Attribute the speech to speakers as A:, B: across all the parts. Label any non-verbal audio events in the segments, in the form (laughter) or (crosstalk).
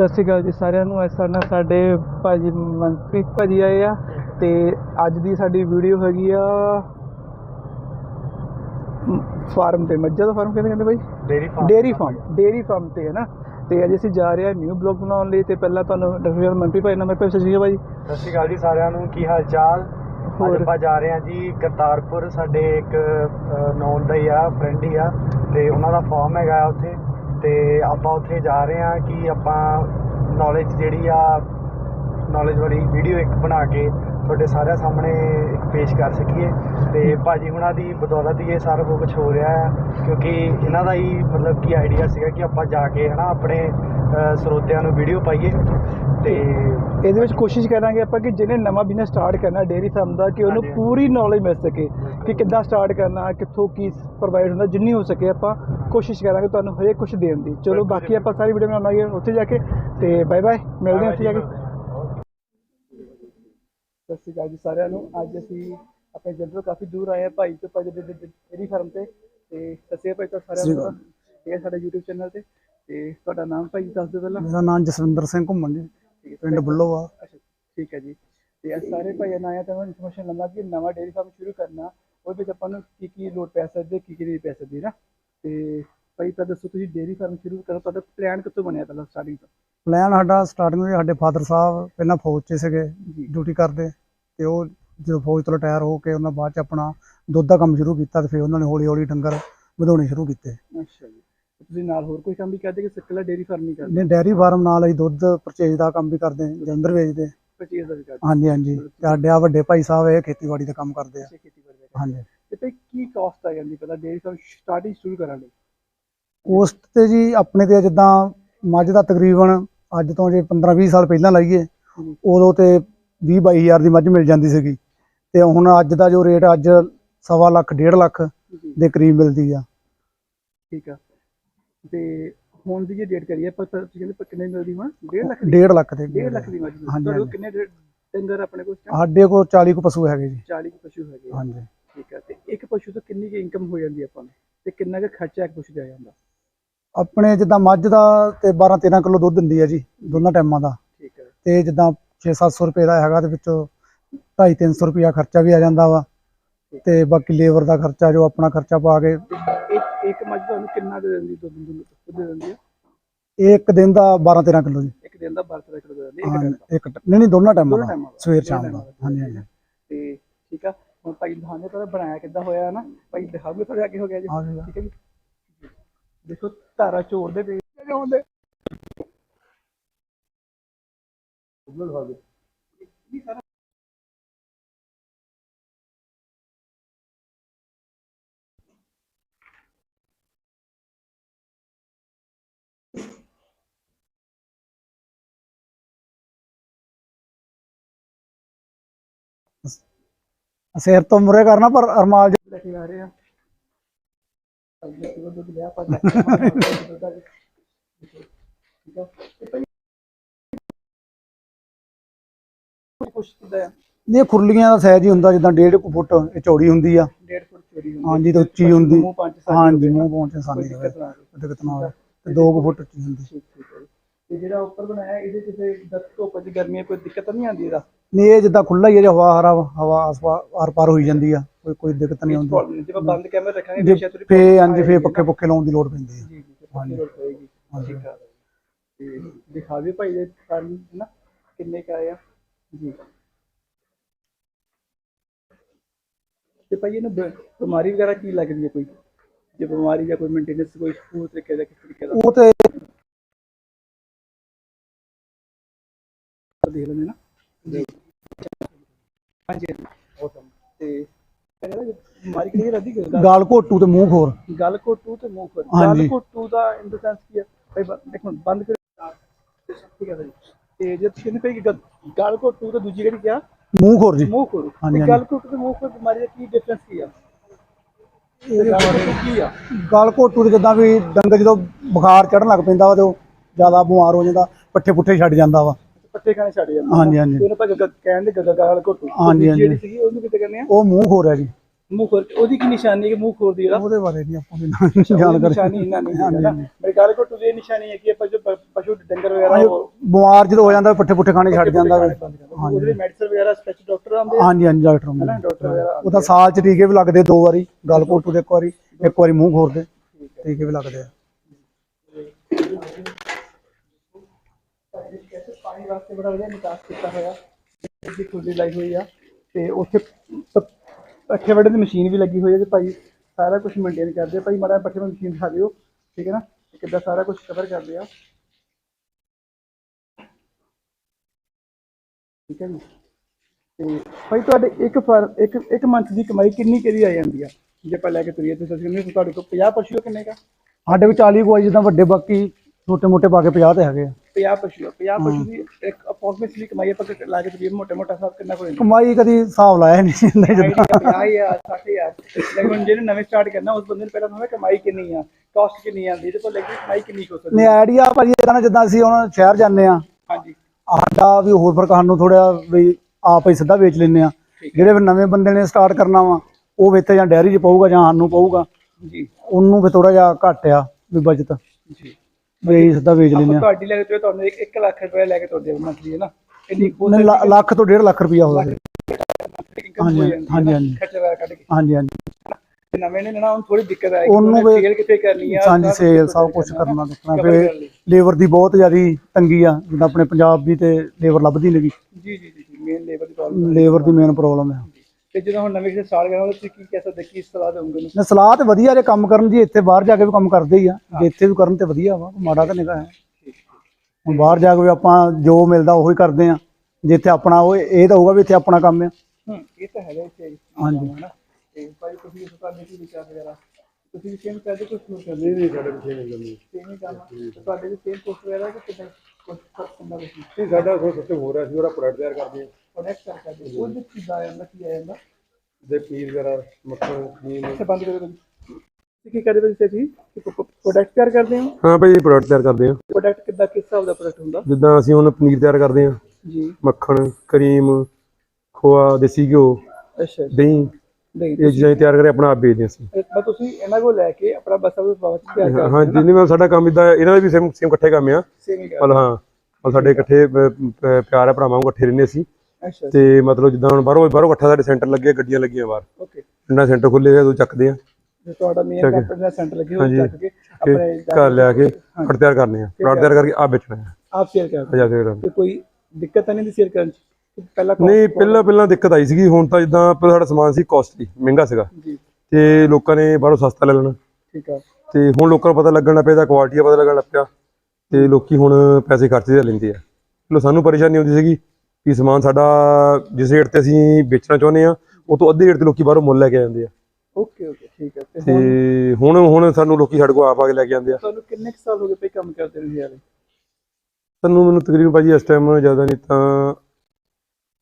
A: ਸਤਿ ਸ਼੍ਰੀ ਅਕਾਲ ਜੀ ਸਾਰਿਆਂ ਨੂੰ। ਅੱਜ ਸਾਡੇ ਨਾਲ ਸਾਡੇ ਭਾਜੀ ਮਨਪ੍ਰੀਤ ਭਾਜੀ ਆਏ ਆ ਤੇ ਅੱਜ ਦੀ ਸਾਡੀ ਵੀਡੀਓ ਹੈਗੀ ਆ ਫਾਰਮ ਤੇ ਮੱਝਾਂ ਦਾ ਫਾਰਮ ਕਹਿੰਦੇ ਕਹਿੰਦੇ ਬਾਈ?
B: Dairy
A: dairy farm dairy farm ਤੇ ਹੈ ਨਾ। ਤੇ ਅੱਜ ਅਸੀਂ ਜਾ ਰਹੇ ਹਾਂ ਨਿਊ ਬਲੌਗ ਬਣਾਉਣ ਲਈ ਤੇ ਪਹਿਲਾਂ ਤੁਹਾਨੂੰ ਡਾਕਟਰ ਮਨਪ੍ਰੀਤ ਭਾਈ ਨੰਬਰ ਪੇ ਸਤਿ ਸ਼੍ਰੀ ਅਕਾਲ ਭਾਈ
B: ਸਤਿ ਸ਼੍ਰੀ ਅਕਾਲ ਜੀ ਸਾਰਿਆਂ ਨੂੰ ਕੀ ਹਾਲ ਚਾਲ ਅੱਜ? ਆਪਾਂ ਜਾ ਰਹੇ ਹਾਂ ਜੀ ਕਰਤਾਰਪੁਰ ਸਾਡੇ ਇੱਕ ਨੌਨ ਦਾ ਹੀ ਆ ਫਰੈਂਡ ਹੀ ਆ ਤੇ ਉਹਨਾਂ ਦਾ ਫਾਰਮ ਹੈਗਾ ਆ ਉੱਥੇ। ਤੇ ਆਪਾਂ ਉੱਥੇ ਜਾ ਰਹੇ ਹਾਂ ਕਿ ਆਪਾਂ ਨੌਲੇਜ ਜਿਹੜੀ ਆ ਨੌਲੇਜ ਵਾਲੀ ਵੀਡੀਓ ਇੱਕ ਬਣਾ ਕੇ ਤੁਹਾਡੇ ਸਾਰਿਆਂ ਸਾਹਮਣੇ ਇੱਕ ਪੇਸ਼ ਕਰ ਸਕੀਏ। ਤੇ ਭਾਜੀ ਹੁਣਾਂ ਦੀ ਬਦੌਲਤ ਹੀ ਇਹ ਸਾਰਾ ਕੁਝ ਹੋ ਰਿਹਾ ਹੈ ਕਿਉਂਕਿ ਇਹਨਾਂ ਦਾ ਹੀ ਮਤਲਬ ਕੀ ਆਈਡੀਆ ਸੀਗਾ ਕਿ ਆਪਾਂ ਜਾ ਕੇ ਹਨਾ ਆਪਣੇ ਸਰੋਤਿਆਂ ਨੂੰ ਵੀਡੀਓ ਪਾਈਏ। ਤੇ
A: ਇਹਦੇ ਵਿੱਚ ਕੋਸ਼ਿਸ਼ ਕਰਾਂਗੇ ਆਪਾਂ ਕਿ ਜਿਹਨੇ ਨਵਾਂ ਬਿਜ਼ਨਸ ਸਟਾਰਟ ਕਰਨਾ ਡੇਰੀ ਫਾਰਮ ਦਾ ਕਿ ਉਹਨੂੰ। ਪੂਰੀ ਨੌਲੇਜ ਮਿਲ ਸਕੇ। ਕਿ ਕਿੱਦਾਂ ਸਟਾਰਟ ਕਰਨਾ ਕਿੱਥੋਂ ਕੀ ਪ੍ਰੋਵਾਈਡ ਹੁੰਦਾ ਜਿੰਨੀ ਹੋ ਸਕੇ ਆਪਾਂ ਕੋਸ਼ਿਸ਼ ਕਰਾਂਗੇ ਤੁਹਾਨੂੰ ਹਰੇਕ ਕੁਝ ਦੇਣ ਦੀ। ਚਲੋ ਬਾਕੀ। ਆਪਾਂ ਸਾਰੀ ਵੀਡੀਓ ਬਣਾਵਾਂਗੇ ਉੱਥੇ ਜਾ ਕੇ ਤੇ ਬਾਏ ਬਾਏ ਮਿਲਦੇ ਹਾਂ ਉੱਥੇ ਜਾ ਕੇ। ਸਤਿ ਸ਼੍ਰੀ ਅਕਾਲ ਜੀ ਸਾਰਿਆਂ ਨੂੰ। ਅੱਜ ਅਸੀਂ ਆਪਣੇ ਜਨਰਲ ਕਾਫੀ ਦੂਰ ਆਏ ਹਾਂ ਭਾਈ ਤੋਂ ਭਾਈ ਦੇ ਡੇਰੀ ਫਾਰਮ ਤੇ। ਤੇ ਸਤਿ ਸ਼੍ਰੀ ਅਕਾਲ ਭਾਈ ਤੋਂ ਸਾਰਿਆਂ ਨੂੰ। ਇਹ ਸਾਡੇ YouTube ਚੈਨਲ ਤੇ। ਤੇ ਤੁਹਾਡਾ ਨਾਮ ਭਾਈ ਦੱਸ ਦਿਓ ਪਹਿਲਾਂ।
C: ਮੇਰਾ ਨਾਮ ਜਸਵਿੰਦਰ ਸਿੰਘ ਘੁੰਮਣ ਜੀ
A: ਠੀਕ ਹੈ
C: ਪਿੰਡ ਬੁੱਲੋਵਾ
A: ਅੱਛਾ ਠੀਕ ਹੈ ਜੀ। ਤੇ ਸਾਰੇ ਭਾਈਆਂ ਨਾਲ ਆਇਆ ਤਾਂ ਮੈਂ ਇਨਫੋਰਮੇਸ਼ਨ ਲੰਮਾ ਕਿ ਨਵਾਂ ਡੇਅਰੀ ਫਾਰਮ ਸ਼ੁਰੂ ਕਰਨਾ। ਉਹਦੇ ਵਿੱਚ ਆਪਾਂ ਨੂੰ ਕੀ ਕੀ ਲੋਡ ਪੈ ਸਕਦੀ ਕੀ ਕੀ ਨਹੀਂ ਪੈ ਸਕਦੀ ਨਾ। ਤੇ ਭਾਈ ਤਾਂ ਦੱਸੋ ਤੁਸੀਂ ਡੇਅਰੀ ਫਾਰਮ ਸ਼ੁਰੂ ਕਰੋ ਤੁਹਾਡਾ ਪਲਾਨ ਕਿੱਥੋਂ ਬਣਿਆ ਪਹਿਲਾਂ ਸਟਾਰਟਿੰਗ ਤੋਂ?
C: ਪਲਾਨ ਸਾਡਾ ਸਟਾਰਟਿੰਗ ਵਿੱਚ ਸਾਡੇ ਫਾਦਰ ਸਾਹਿਬ ਪਹਿਲਾਂ ਫੌਜ 'ਚ ਸੀਗੇ ਡਿਊਟੀ ਕਰਦੇ। ਤੇ ਉਹ ਜਦੋਂ ਫੌਜ ਤੋਂ ਰਿਟਾਇਰ ਹੋ ਕੇ ਉਹਨਾਂ ਬਾਅਦ 'ਚ ਆਪਣਾ ਦੁੱਧ ਦਾ ਕੰਮ ਸ਼ੁਰੂ ਕੀਤਾ ਤੇ ਫਿਰ ਉਹਨਾਂ ਨੇ ਹੌਲੀ ਹੌਲੀ ਡੰਗਰ ਵਧਾਉਣੇ ਸ਼ੁਰੂ ਕੀਤੇ।
A: ਅੱਛਾ ਜੀ। ਤੁਸੀਂ ਨਾਲ ਹੋਰ ਕੋਈ ਕੰਮ ਵੀ ਕਰਦੇ ਕਿ ਸਿੱਕਲਾ ਡੇਅਰੀ ਫਾਰਮ ਹੀ ਕਰਦੇ?
C: ਨੇ ਡੈਰੀ ਫਾਰਮ ਨਾਲ ਅਸੀਂ ਦੁੱਧ ਪਰਚੇਜ ਦਾ ਕੰਮ ਵੀ ਕਰਦੇ ਜਲੰਧਰ ਵੇਚਦੇ।
A: ਪਰਚੇਜ਼ ਦਾ ਵੀ ਕਰਦੇ।
C: ਹਾਂਜੀ ਹਾਂਜੀ। ਸਾਡੇ ਆ ਵੱਡੇ ਭਾਈ ਸਾਹਿਬ ਇਹ ਖੇਤੀਬਾੜੀ ਦਾ ਕੰਮ ਕਰਦੇ ਆ। ਹਾਂਜੀ।
A: ਤੇ ਭਾਈ ਕੀ ਕਾਸਟ ਆ ਜਾਂਦੀ ਪਹਿਲਾਂ ਡੇਅਰੀ ਫਾਰਮ ਸਟਾਰਟਿੰਗ ਸ਼ੁਰੂ ਕਰਨ ਲਈ
C: ਕੋਸਟ ਤੇ ਜੀ ਆਪਣੇ ਤੇ ਜਿੱਦਾਂ ਮੱਝ ਦਾ ਤਕਰੀਬਨ ਅੱਜ ਤੋਂ ਜੇ 15 20 ਸਾਲ ਪਹਿਲਾਂ ਲਾਈਏ। ਉਦੋਂ ਤੇ 20 22000 ਦੀ ਮੱਝ ਮਿਲ ਜਾਂਦੀ ਸੀਗੀ। ਤੇ ਹੁਣ ਅੱਜ ਦਾ ਜੋ ਰੇਟ ਅੱਜ ਸਵਾ ਲੱਖ ਡੇਢ ਲੱਖ ਦੇ ਕਰੀਬ ਮਿਲਦੀ ਆ।
A: ਠੀਕ ਆ। ਤੇ ਹੁਣ ਦੀ ਜੇ ਡੇਟ ਕਰੀਏ ਆਪਾਂ ਤੁਸੀਂ ਕਹਿੰਦੇ ਕਿੰਨੇ ਮਿਲਦੀ ਹੁਣ? 1.5 ਲੱਖ ਦੀ?
C: ਡੇਢ ਲੱਖ ਦੇ
A: 1.5 ਲੱਖ ਦੀ ਮੱਝ ਤੁਹਾਡੇ ਕੋਲ। ਕਿੰਨੇ ਡੰਗਰ ਆਪਣੇ ਕੋਲ?
C: ਸਾਡੇ ਕੋਲ 40 ਕੁ ਪਸ਼ੂ ਹੈਗੇ ਜੀ।
A: 40 ਕੁ ਪਸ਼ੂ ਹੈਗੇ।
C: ਹਾਂਜੀ।
A: ਠੀਕ ਹੈ ਤੇ ਇੱਕ ਪਸ਼ੂ ਤੋਂ ਕਿੰਨੀ ਕੁ ਇਨਕਮ ਹੋ ਜਾਂਦੀ ਹੈ ਆਪਾਂ ਨੂੰ? ਤੇ ਕਿੰਨਾ ਕੁ ਖਰਚਾ ਇੱਕ ਪਸ਼ੂ ਦਾ ਆ ਜਾਂਦਾ?
C: ਆਪਣੇ ਜਿੱਦਾਂ ਮੱਝ ਦਾ ਤੇ 12 13 ਕਿਲੋ ਦੁੱਧ ਦਿੰਦੀ ਆ ਜੀ ਦੋਨਾਂ ਟਾਈਮਾਂ ਦਾ।
A: ਠੀਕ ਹੈ।
C: ਤੇ ਜਿੱਦਾਂ 6-700 ਰੁਪਏ ਦਾ ਹੈਗਾ ਤੇ ਵਿੱਚੋਂ 250-300 ਰੁਪਿਆ ਖਰਚਾ ਵੀ ਆ ਜਾਂਦਾ ਵਾ। ਤੇ ਬਾਕੀ ਲੇਬਰ ਦਾ ਖਰਚਾ ਜੋ ਆਪਣਾ ਖਰਚਾ ਪਾ ਕੇ।
A: ਇੱਕ ਇੱਕ ਮੱਝ ਤੁਹਾਨੂੰ ਕਿੰਨਾ ਦੇ ਦਿੰਦੀ ਦੁੱਧ ਦੁੱਧ ਦਿੰਦੀ ਹੈ?
C: ਇੱਕ ਦਿਨ ਦਾ 12-13 ਕਿਲੋ ਜੀ।
A: ਇੱਕ ਦਿਨ ਦਾ 12 13 ਕਿਲੋ ਦੇ ਦਿੰਦੀ ਹੈ ਇੱਕ
C: ਹਾਂ ਨਹੀਂ ਨਹੀਂ ਦੋਨਾਂ ਟਾਈਮਾਂ ਦਾ। ਸਵੇਰ ਸ਼ਾਮ ਦਾ। ਹਾਂਜੀ ਹਾਂਜੀ।
A: ਤੇ ਠੀਕ ਆ ਹੁਣ ਭਾਈ ਦਿਖਾਣੇ ਪਰ ਬਣਾਇਆ ਕਿੱਦਾਂ ਹੋਇਆ ਹੈ ਨਾ ਭਾਈ ਦਿਖਾਓਗੇ ਥੋੜੇ ਅੱਗੇ ਹੋ ਗਿਆ ਜੀ।
C: ਆ ਜਾਊਗਾ।
A: ਠੀਕ ਹੈ ਜੀ। ਦੇਖੋ ਧਾਰਾ ਚੋਰ ਦੇ ਵੇਚ ਜਾਂਦੇ
C: ਸਿਰ ਤੋਂ ਮੁਰੇ ਕਰਨਾ ਪਰ ਅਰਮਾਲ ਜੀ
A: ਲੈ ਕੇ ਆ ਰਹੇ ਆ। ਤੇ ਕੁਛ ਕਿੱਦਾਂ ਆ
C: ਇਹ ਖੁਰਲੀਆਂ ਦਾ ਸਾਈਜ਼ ਹੀ ਹੁੰਦਾ ਜਿੱਦਾਂ 1.5 ਫੁੱਟ ਇਹ ਚੌੜੀ ਹੁੰਦੀ ਆ।
A: 1.5 ਫੁੱਟ ਚੋਰੀ ਹੁੰਦੀ
C: ਹਾਂਜੀ ਤੇ ਉੱਚੀ ਹੁੰਦੀ। ਹਾਂਜੀ
A: ਹੋਵੇ।
C: ਮੂੰਹ ਪਹੁੰਚੇ ਸਾਨੀ
A: ਦਿੱਕਤ ਨਾ ਆਵੇ।
C: ਦਿੱਕਤ ਨਾ ਹੋਵੇ। ਤੇ 2 ਕੁ ਫੁੱਟ ਉੱਚੀ ਹੁੰਦੀ।
A: ਠੀਕ। ਤੇ ਜਿਹੜਾ ਉੱਪਰ ਬਣਾਇਆ ਇਹਦੇ ਫਿਰ ਦਸ ਧੁੱਪ ਚ ਗਰਮੀਆਂ ਕੋਈ ਦਿੱਕਤ ਤਾਂ ਨਹੀਂ ਆਉਂਦੀ ਇਹਦਾ?
C: ਨਹੀਂ ਇਹ ਜਿੱਦਾਂ ਖੁੱਲਾ ਹੀ ਹੈ ਜੇ ਹਵਾ ਹਰਾ ਹਵਾ ਆਰ ਪਾਰ ਹੋਈ ਜਾਂਦੀ ਆ ਕੋਈ ਕੋਈ ਦਿੱਕਤ ਨਹੀਂ ਆਉਂਦੀ।
A: ਜੇ ਬੰਦ ਕੈਮਰਾ ਰੱਖਾਂਗੇ
C: ਜੇ ਫੇ ਹਾਂਜੀ ਫੇ ਪੱਕੇ ਪੁੱਕੇ ਲਾਉਣ ਦੀ ਲੋੜ ਪੈਂਦੀ ਹੈ
A: ਜੀ ਜੀ ਤੇ ਪੱਕੀ ਲੋੜ ਪਏਗੀ। ਠੀਕ ਆ। ਤੇ ਦਿਖਾਵੇ ਭਾਈ ਦੇ ਕਾਰਨ ਨਾ ਕਿੰਨੇ ਕਾ ਆਇਆ ਜੀ। ਤੇ ਭਾਈ ਇਹਨੂੰ ਬਿਮਾਰੀ ਵਗੈਰਾ ਕੀ ਲੱਗਦੀ ਹੈ ਕੋਈ? ਜੇ ਬਿਮਾਰੀ ਜਾਂ ਕੋਈ ਮੇਨਟੇਨੈਂਸ ਕੋਈ ਹੋਰ ਤਰੀਕੇ ਦਾ ਕਿਸ ਤਰੀਕੇ ਦਾ?
C: ਉਹ ਤੇ
A: ਦੇਖ ਲੈਂਦੇ ਨਾ। ਜੀ ਹਾਂਜੀ। ਤੇ ਕਿਹੜੀ
C: ਗਾਲ ਘੋਟੂ ਤੇ ਮੂੰਹ ਖੋਰ।
A: ਗੱਲ ਕੋਟੂ ਤੇ ਮੂੰਹ ਖੋਰ। ਗੱਲ ਕੋਟੂ ਦਾ ਇਨ ਦ ਸੈਂਸ ਕੀ ਹੈ ਭਾਈ ਮਿੰਟ ਬੰਦ ਕਰ ਠੀਕ ਹੈ ਭਾਈ। ਤੇ ਜੇ ਤੁਸੀਂ ਕਹਿੰਦੇ ਪਈ ਕਿ ਗੱਲ ਕੋਟੂ ਤੇ ਦੂਜੀ ਕਿਹੜੀ ਕਿਹਾ?
C: ਮੂੰਹ ਖੋਰ ਜੀ।
A: ਮੂੰਹ ਖੋਰ।
C: ਹਾਂਜੀ।
A: ਗੱਲ ਕੋਟੂ ਤੇ ਮੂੰਹ ਖੋਰ ਬਿਮਾਰੀ ਦਾ ਕੀ ਡਿਫਰੈਂਸ ਕੀ ਆ? ਗੱਲ
C: ਘੋਟੂ ਤੇ ਜਿੱਦਾਂ ਵੀ ਡੰਗਰ ਜਦੋਂ ਬੁਖਾਰ ਚੜਨ ਲੱਗ ਪੈਂਦਾ ਵਾ ਤੇ ਉਹ ਜ਼ਿਆਦਾ ਬਿਮਾਰ ਹੋ ਜਾਂਦਾ ਪੱਠੇ ਪੁੱਠੇ ਛੱਡ ਜਾਂਦਾ ਵਾ।
A: ਪੱਤੇ ਖਾਣੇ ਛੱਡ ਜਾਂਦੇ
C: ਹਾਂਜੀ, ਹਾਂਜੀ।
A: ਉਹਨੂੰ ਗ- ਕਹਿਣ ਦੇ ਗ- ਗੱਲ ਤੇ
C: ਹਾਂਜੀ, ਹਾਂਜੀ।
A: ਜਿਹੜੀ ਸੀਗੀ ਉਹਨੂੰ ਕਿਤੇ ਕਹਿੰਦੇ ਆ?
C: ਉਹ ਮੂੰਹ ਖੋਰ ਹੈ ਜੀ।
A: ਮੂੰਹ ਖੋਰ ਉਹਦੀ ਕੀ ਨਿਸ਼ਾਨੀ ਹੈ ਕਿ ਮੂੰਹ ਖੋਰ ਦੀ ਉਹਦਾ?
C: ਉਹਦੇ ਬਾਰੇ ਨਹੀਂ ਆਪਾਂ ਨੂੰ
A: ਉਹਦੀ
C: ਜਾਣਕਾਰੀ
A: ਨਿਸ਼ਾਨੀ ਇਹਨਾਂ ਨਹੀਂ ਹੈ
C: ਹਾਂਜੀ,
A: ਨਾ। ਮੇਰੇ ਗੱਲ ਕੋ ਟੁੱਲੇ ਨਿਸ਼ਾਨੀ ਹੈ ਕਿ ਆਪਾਂ ਜੋ ਪਸ਼ੂ ਡੰਗਰ ਵਗੈਰਾ
C: ਬਿਮਾਰ ਜਦੋਂ ਹੋ ਜਾਂਦਾ ਪੱਠੇ ਪੁੱਠੇ ਖਾਣੇ ਛੱਡ ਜਾਂਦਾ।
A: ਉਹਦੇ ਮੈਡੀਸਨ ਵਗੈਰਾ ਸਪੈਸ਼ਲ ਡਾਕਟਰ ਆਉਂਦੇ
C: ਹਾਂਜੀ ਹਾਂਜੀ ਡਾਕਟਰ ਹੁੰਦੇ
A: ਡਾਕਟਰ ਵਗੈਰਾ
C: ਉਹ ਤਾਂ ਸਾਲ ਚ ਟੀਕੇ ਵੀ ਲੱਗਦੇ ਦੋ ਵਾਰੀ। ਗਲ ਕੋਟੂ ਦੇ ਇੱਕ ਵਾਰੀ ਇੱਕ ਵਾਰੀ ਮੂੰਹ ਖੋਰਦੇ ਟੀਕੇ ਵੀ ਲੱਗਦੇ ਆ।
A: ਪਾਣੀ ਵਾਸਤੇ ਬੜਾ ਵਧੀਆ ਨਿਕਾਸ ਕੀਤਾ ਹੋਇਆ। ਦੀ ਖੁੱਲੀ ਲਾਈ ਹੋਈ ਆ। ਤੇ ਉੱਥੇ ਪੱਠੇ ਵੱਢਣ ਦੀ ਮਸ਼ੀਨ ਵੀ ਲੱਗੀ ਹੋਈ ਹੈ ਤੇ ਭਾਈ ਸਾਰਾ ਕੁਝ ਮੇਨਟੇਨ ਕਰਦੇ ਆ। ਭਾਈ ਮਾੜਾ ਪੱਠੇ ਵੱਢਣ ਮਸ਼ੀਨ ਦਿਖਾ ਦਿਓ, ਠੀਕ ਹੈ ਨਾ? ਕਿੱਦਾਂ ਸਾਰਾ ਕੁਝ ਕਵਰ ਕਰਦੇ ਆ। ਠੀਕ ਹੈ ਜੀ। ਤੇ ਭਾਈ ਤੁਹਾਡੇ ਇੱਕ ਫਰ, ਇੱਕ ਇੱਕ ਮੰਥ ਦੀ ਕਮਾਈ ਕਿੰਨੀ ਕਿਹਦੀ ਆ ਜਾਂਦੀ ਆ? ਜੇ ਆਪਾਂ ਲੈ ਕੇ ਤੁਰੀਏ ਤੇ ਤੁਸੀਂ ਕਹਿੰਦੇ ਤੁਹਾਡੇ ਕੋਲ 50 ਪਸ਼ੂ ਕਿੰਨੇ ਕਾ?
C: ਸਾਡੇ ਕੋਲ 40 ਕੋਈ ਜਿੱਦਾਂ ਵੱਡੇ ਬਾਕੀ ਛੋਟੇ ਮੋਟੇ ਪਾ ਕੇ 50 ਤੇ ਹੈਗੇ ਆ।
A: 50 ਪਸ਼ੂ ਆ 50 ਪਸ਼ੂ ਦੀ ਇੱਕ ਅਪਰੋਕਸੀਮੇਟਲੀ ਕਮਾਈ ਆਪਾਂ ਕਿ- ਲਾ ਕੇ ਤੁਰੀਏ ਮੋਟਾ ਮੋਟਾ ਹਿਸਾਬ ਕਿੰਨਾ ਕੋਈ
C: ਕਮਾਈ ਕਦੀ ਹਿਸਾਬ ਲਾਇਆ ਨਹੀਂ ਜਾਂਦਾ ਜਿੱਦਾਂ
A: ਹਜ਼ਾਰ ਸੱਠ ਹਜ਼ਾਰ। ਲੇਕਿਨ ਹੁਣ ਜਿਹਨੇ ਨਵੇਂ ਸਟਾਰਟ ਕਰਨਾ ਉਸ ਬੰਦੇ ਨੂੰ ਪਹਿਲਾਂ ਹੋਵੇ ਕਮਾਈ ਕਿੰਨੀ ਆ ਕਾਸਟ ਕਿੰਨੀ ਆਉਂਦੀ ਇਹਦੇ ਕੋਲ ਲੇਕਿਨ ਕਮਾਈ ਕਿੰਨੀ ਹੋ ਸਕਦੀ
C: ਨੇ ਆਈਡੀਆ ਭਾਜੀ ਇਹਦਾ ਨਾ ਜਿੱਦਾਂ ਅਸੀਂ ਹੁਣ ਸ਼ਹਿਰ ਜਾਂਦੇ ਆ
A: ਹਾਂਜੀ।
C: ਸਾਡਾ ਵੀ ਹੋਰ ਫ਼ਰਕ ਸਾਨੂੰ ਥੋੜਾ ਵੀ ਆਪ ਹੀ ਸਿੱਧਾ ਵੇਚ ਲੈਂਦੇ ਆ। ਜਿਹੜੇ ਵੀ ਨਵੇਂ ਬੰਦੇ ਨੇ ਸਟਾਰਟ ਕਰਨਾ ਵਾ ਉਹ ਵੇਤੇ ਜਾਂ ਡੈਰੀ 'ਚ ਪਾਊਗਾ ਜਾਂ ਸਾਨੂੰ ਪਾਊਗਾ।
A: ਜੀ।
C: ਉਹਨੂੰ ਵੀ ਥੋੜਾ ਜਿਹਾ ਘੱਟ ਆ ਵੀ ਬਚਤ।
A: ਜੀ।
C: ਵੀ ਅਸੀਂ ਸਿੱਧਾ ਵੇਚ ਲੈਂਦੇ ਆ
A: ਤੁਹਾਡੀ ਲੈ ਕੇ ਤੁਰੇ ਤੁਹਾਨੂੰ 1 ਲੱਖ ਰੁਪਏ ਲੈ ਕੇ ਤੁਰਦੇ ਹੋ ਮੰਥਲੀ ਹੈ ਨਾ? ਇੰਨੀ
C: ਨਹੀਂ, ਲ- ਲੱਖ ਤੋਂ 1.5 ਲੱਖ ਰੁਪਇਆ ਹੋ ਜਾਵੇ
A: ਇਨਕਮ ਹੋ
C: ਹਾਂਜੀ,
A: ਜਾਂਦੀ
C: ਹਾਂਜੀ, ਹਾਂਜੀ।
A: ਖਰਚਾ ਵਗੈਰਾ ਕੱਢ ਕੇ।
C: ਹਾਂਜੀ ਹਾਂਜੀ।
A: ਤੇ ਨਵੇਂ ਨੇ ਨਾ ਹੁਣ ਥੋੜੀ ਦਿੱਕਤ ਆਏਗੀ।
C: ਉਹਨੂੰ ਵੀ-
A: ਸੇਲ ਕਿੱਥੇ ਕਰਨੀ ਆ
C: ਸਾਂਝੀ
A: ਸਾਰਾ
C: ਸੇਲ ਸਭ ਕੁਝ
A: ਕਰਨਾ।
C: ਦੇਖਣਾ
A: cover
C: ਫਿਰ
A: ਲਈ।
C: ਲੇਬਰ ਦੀ ਬਹੁਤ ਜ਼ਿਆਦੀ ਤੰਗੀ ਆ ਜਿੱਦਾਂ ਆਪਣੇ ਪੰਜਾਬ ਦੀ ਤੇ ਲੇਬਰ ਲੱਭਦੀ ਨਹੀਂ
A: ਜੀ ਜੀ ਜੀ ਮੇਨ ਲੇਬਰ ਦੀ ਪ੍ਰੋਬਲਮ
C: ਲੇਬਰ ਦੀ ਮੇਨ ਪ੍ਰੋਬਲਮ ਹੈ
A: ਤੇ ਜਦੋਂ ਹੁਣ ਨਵੇਂ ਕਿਸੇ ਸਾਲ ਕਰਾਂਗੇ ਤਾਂ ਤੁਸੀਂ ਕੀ ਕਹਿ ਸਕਦੇ ਕੀ ਸਲਾਹ ਦੇਵੋਗੇ ਨੂੰ
C: ਨੇ ਸਲਾਹ ਤੇ ਵਧੀਆ ਜੇ ਕੰਮ ਕਰਨ ਦੀ ਇੱਥੇ ਬਾਹਰ ਜਾ ਕੇ ਵੀ ਕੰਮ ਕਰਦੇ ਹੀ ਆ। ਜੇ ਇੱਥੇ ਵੀ ਕਰਨ ਤੇ ਵਧੀਆ ਵਾ ਮਾੜਾ ਤਾਂ ਨਿਗਾ ਹੈ। ਹੁਣ ਬਾਹਰ ਜਾ ਕੇ ਵੀ ਆਪਾਂ ਜੋ ਮਿਲਦਾ ਉਹੀ ਕਰਦੇ ਆ। ਜੇ ਇੱਥੇ ਆਪਣਾ ਉਹ ਇਹ ਤਾਂ ਹੋਊਗਾ ਵੀ ਇੱਥੇ ਆਪਣਾ ਕੰਮ ਆ।
A: ਹੂੰ ਇਹ ਤਾਂ ਹੈਗਾ ਇੱਥੇ
C: ਹਾਂਜੀ।
A: ਹੈ ਨਾ। ਤੇ ਭਾਈ ਤੁਸੀਂ ਇਸ ਤੁਹਾਡੇ ਕੀ ਵਿਚਾਰ ਵਗੈਰਾ? ਤੁਸੀਂ ਵੀ ਸੇਮ ਕਰਦੇ ਕੁਝ ਹੋਰ ਕਰਦੇ ਨਹੀਂ ਸਾਡੇ ਪਿੱਛੇ ਨਹੀਂ ਕਰਦੇ ਸੇਮ ਹੀ ਕੰਮ ਆ। ਤੇ ਤੁਹਾਡੇ ਵੀ ਸੇਮ ਕੋਰਸ ਵਗੈਰਾ ਕਿ ਕਿਦਾਂ? ਕੁਝ ਫ਼ਰਕ ਹੁੰਦਾ
D: ਇਹ ਸਾਡਾ ਕੋਈ ਸਿਸਟਮ ਹੋ ਰਿਹਾ ਸੀ ਉਹਦਾ ਪ੍ਰੋਡਕਟ ਤਿਆਰ ਕਰਦੇ ਹਾਂ
A: ਕਨੈਕਟ ਕਰ ਕਰਦੇ ਉਹ ਵਿੱਚ ਕੀ ਆ ਜਾਂਦਾ ਕੀ ਆ ਜਾਂਦਾ
D: ਦੇ ਪੀਰ ਵਗੈਰਾ ਮੱਖਣ ਕਰੀਮ
A: ਇੱਥੇ ਬੰਦ ਕਰੋ ਤੁਸੀਂ ਕੀ ਕਰਦੇ ਤੁਸੀਂ ਜੀ? ਪ੍ਰੋਡਕਟ ਤਿਆਰ ਕਰਦੇ ਹੋ?
D: ਹਾਂ ਭਾਈ ਇਹ ਪ੍ਰੋਡਕਟ ਤਿਆਰ ਕਰਦੇ ਹਾਂ।
A: ਪ੍ਰੋਡਕਟ ਕਿੱਦਾਂ ਕਿਸ ਹਿਸਾਬ ਦਾ ਪ੍ਰੋਡਕਟ ਹੁੰਦਾ?
D: ਜਿੱਦਾਂ ਅਸੀਂ ਹੁਣ ਪਨੀਰ ਤਿਆਰ ਕਰਦੇ ਹਾਂ।
A: ਜੀ।
D: ਮੱਖਣ ਕਰੀਮ ਖੋਆ ਦੇਸੀ ਘਿਓ
A: ਅੱਛਾ
D: ਦਹੀਂ।
A: ਨਹੀਂ
D: ਇਹ ਚੀਜ਼ਾਂ ਤਿਆਰ ਕਰਕੇ ਆਪਣਾ ਆਪ ਵੇਚਦੇ ਹਾਂ ਅਸੀਂ।
A: ਬਸ ਤੁਸੀਂ ਇਹਨਾਂ ਕੋਲ ਲੈ ਕੇ ਆਪਣਾ ਬਸ ਬਾਅਦ ਚ ਤਿਆਰ
D: ਹਾਂ ਜਿੰਨੇ ਮੈਂ ਸਾਡਾ ਕੰਮ ਇਦਾਂ ਇਹਨਾਂ ਦਾ ਵੀ ਸੇਮ ਸੇਮ ਇਕੱਠੇ ਕੰਮ ਆ।
A: ਸੇਮ ਹੀ
D: ਹਾਂ ਮਤਲਬ ਸਾਡੇ ਇਕੱਠੇ ਪਿਆਰ ਆ ਭਰਾਵਾਂ ਨੂੰ ਇਕੱਠੇ ਰਹਿੰਦੇ ਸੀ
A: ਅੱਛਾ
D: ਤੇ ਮਤਲਬ ਜਿੱਦਾਂ ਹੁਣ ਬਾਹਰੋਂ ਬਾਹਰੋਂ ਇਕੱਠਾ ਸਾਡੇ ਸੈਂਟਰ ਲੱਗੇ ਗੱਡੀਆਂ ਲੱਗੀਆਂ ਬਾਹਰ।
A: ਓਕੇ
D: ਇੰਨਾ ਸੈਂਟਰ ਖੁੱਲੇ ਹੋਏ ਉਹ ਚੱਕਦੇ ਆ।
A: ਜੇ ਤੁਹਾਡਾ ਮੇਨ ਕੰਪਨੀ ਦਾ ਸੈਂਟਰ ਲੱਗੇ ਹੋ
D: ਹਾਂਜੀ।
A: ਚੱਕ ਕੇ
D: ਕਿ
A: ਆਪਣੇ
D: ਘਰ ਲਿਆ ਕੇ ਪ੍ਰੋਡਕਟ ਤਿਆਰ ਕਰਨੇ ਆ। ਪ੍ਰੋਡਕਟ ਤਿਆਰ ਕਰਕੇ ਆਪ ਵੇਚਣਾ ਹੈ
A: ਆਪ ਸ਼ੇਅਰ ਕਰ
D: ਜਾ ਕੇ ਕਰਾਂਗੇ
A: ਤੇ ਕੋਈ ਦਿੱਕਤ ਤਾਂ ਨਹੀਂ ਦੀ ਸ਼ੇਅਰ ਕਰਨ ਚ? ਕਿ ਪਹਿਲਾਂ
D: ਨਹੀਂ ਪਹਿਲਾਂ ਪਹਿਲਾਂ ਦਿੱਕਤ ਆਈ ਸੀਗੀ। ਹੁਣ ਤਾਂ ਜਿੱਦਾਂ ਪਹਿਲਾਂ ਸਾਡਾ ਸਮਾਨ ਸੀ ਕਾਸਟਲੀ ਮਹਿੰਗਾ ਸੀਗਾ।
A: ਜੀ।
D: ਤੇ ਲੋਕਾਂ ਨੇ ਬਾਹਰੋਂ ਸਸਤਾ ਲੈ ਲੈਣਾ।
A: ਠੀਕ ਆ।
D: ਤੇ ਹੁਣ ਲੋਕਾਂ ਨੂੰ ਪਤਾ ਲੱਗਣ ਲੱਗ ਪਿਆ ਦਾ ਕੁਆਲਿਟੀ ਦਾ ਪਤਾ ਲੱਗਣ ਲੱਗ ਪਿਆ। ਤੇ ਲੋਕੀ ਹੁਣ ਪੈਸੇ ਖਰਚਦੇ ਲੈਂਦੇ ਆ। ਸਾਨੂੰ ਪਰੇਸ਼ਾਨੀ ਆਉਂਦੀ ਸੀਗੀ। ਕਿ ਸਮਾਨ ਸਾਡਾ ਜਿਸ ਰੇਟ ਤੇ ਅਸੀਂ ਵੇਚਣਾ ਚਾਹੁੰਦੇ ਆ ਉਹ ਤੋਂ ਅੱਧੇ ਰੇਟ ਤੇ ਲੋਕੀ ਬਾਹਰੋਂ ਮੁੱਲ ਲੈ ਕੇ ਜਾਂਦੇ ਆ।
A: ਓਕੇ ਓਕੇ ਠੀਕ ਹੈ। ਤੇ
D: ਤੇ ਹੁਣ? ਹੁਣ ਸਾਨੂੰ ਲੋਕੀ ਸਾਡੇ ਕੋਲ ਆਪ ਆ ਕੇ ਲੈ ਕੇ ਜਾਂਦੇ ਆ।
A: ਤੁਹਾਨੂੰ ਕਿੰਨੇ ਕੁ ਸਾਲ ਹੋ ਗਏ ਪਈ ਕੰਮ ਕਰਦੇ ਨੂੰ ਯਾਰ
D: ਸਾਨੂੰ ਮੈਨੂੰ ਤਕਰੀਬਨ ਭਾਜੀ ਇਸ ਟਾਈਮ ਜ਼ਿਆਦਾ ਨਹੀਂ ਤਾਂ